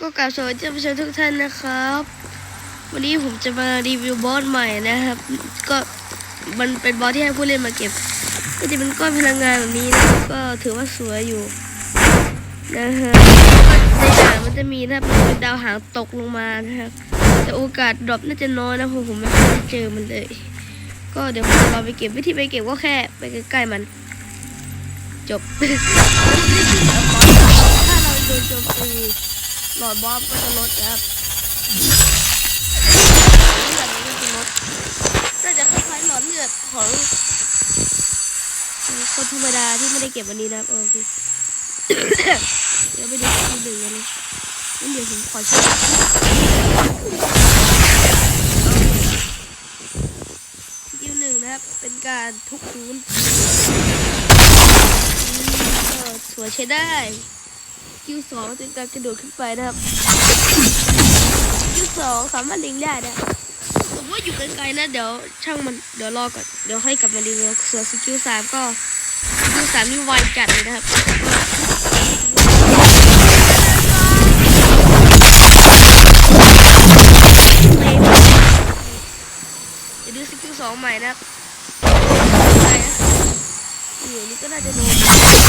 ก็กราบสวัสดีท่านผู้ชมทุกท่านนะครับ วันนี้ผมจะมารีวิวบอสใหม่นะครับ ก็มันเป็นบอสที่ให้ผู้เล่นมาเก็บก็จะเป็นก้อนพลังงานแบบนี้นะก็ถือว่าสวยอยู่นะฮะในดานมันจะมีนะครับเป็นดาวหางตกลงมานะครับแต่โอกาสดรอปน่าจะน้อยนะผมผมไม่คยได้เจอมันเลย ก็เดี๋ยวผมจะลองไปเก็บวิธีไปเก็บก็แค่ไปใกล้ๆมัน จบ หลอดบอสก็จะลดนะครับเลือดมันก็จะลดน่าจะคล้ายๆหลอดเลือดของคนธรรมดาที่ไม่ได้เก็บวันนี้นะครับโอเคเดี๋ยวไปดูทีหนึ่งกันเลยงั้นเดี๋ยวผมขอช่วหนึ่งนะครับ เป็นการทุบพื้นสวยใช้ได้ คิวสองเป็นการกระโดดขึ้นไปนะครับคิวสองสามารถล็งได้นะผมว่าอยู่ไกลๆนะเดี๋ยวช่างมันเดี๋ยวรอก่อนเดี๋ยวให้กลับมารีวิวส่วนสกิลสามก็สกิลสามนี่ไวจัดเลยนะครับเดี๋ยวดูสกิลสองใหม่นะครับไปนะอยู่นี่ก็น่าจะโดน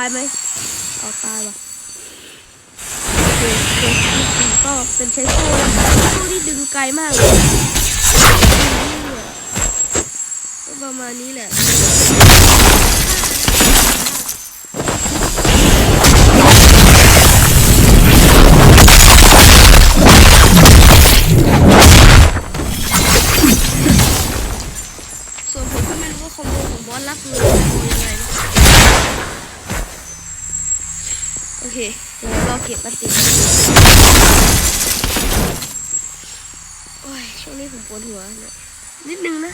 ายไหมเอาตายว่ะโอเคโอเคก็เป็นใช้โซ่นะโซ่ที่ดึงไกลมากเลยประมาณนี้แหละส่วนผมก็ไม่รู้ว่าคอมโบของบอสรับมือคอมโบยังไงนะ โอ เคเดี๋ยวเราเก็บมาติดโอ้ยช่วงนี้ผมปวดหัวเนี่ยนิดนึงนะ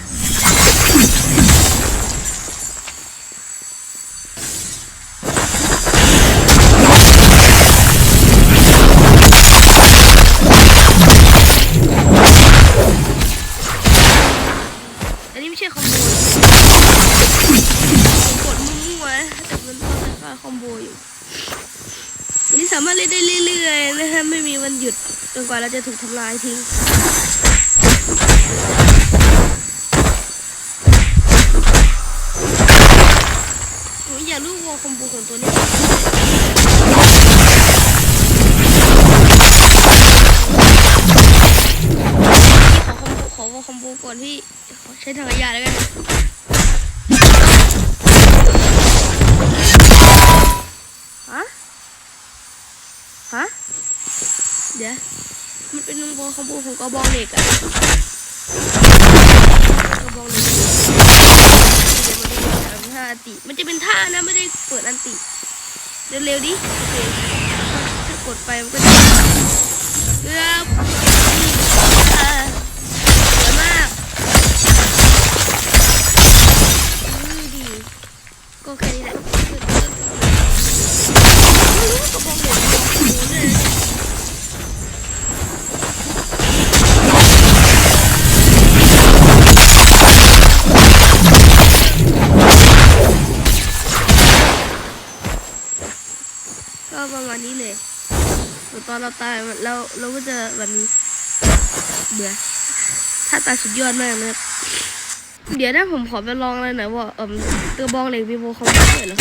ามารถเล่นได้เรื่อยๆนะฮะไม่มีวันหยุดจนกว่าเราจะถูกทำลายทิ้งอยากรู้ว่าคอมโบของตัวนี้ขอคอมโบขอว่าคอมโบก่อนที่ใช้ทางอายาแล้วกัน เป็นคอมโบคอมโบของกระบองเหล็กอะกระบองเหล็กมันจะเป็นท่าอันติ มันจะเป็นท่านะไม่ได้เปิดอันติ เร็วๆดิโอเคถ้ากดไปมันก็จะเกือบสวยมาก ก็ประมาณนี้เลยส่ตอนเราตายเราเราก็จะแบบนี้เบื่อถ้าตายสุดยอดมากนะครับเดี๋ยวถ้าผมขอไปลองเลยหน่อยว่าเออตัวบองเหล็กมีโบคอมพิวเตอร์เหรอ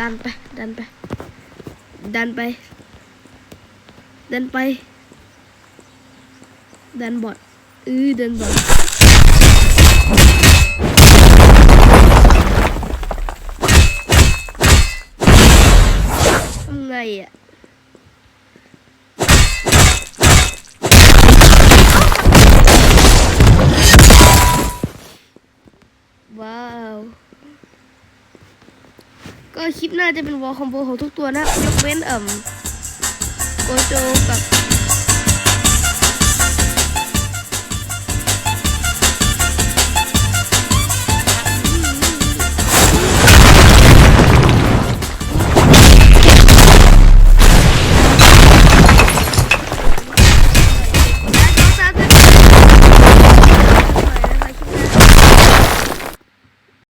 ดันไป ดันไป ดันไป ดันไป ดันบอดอือดันบอดไงอะ ก็คลิปหน้าจะเป็นวอลคอมโบของทุกตัวนะ ยกเว้นเอ่มโกโจกับ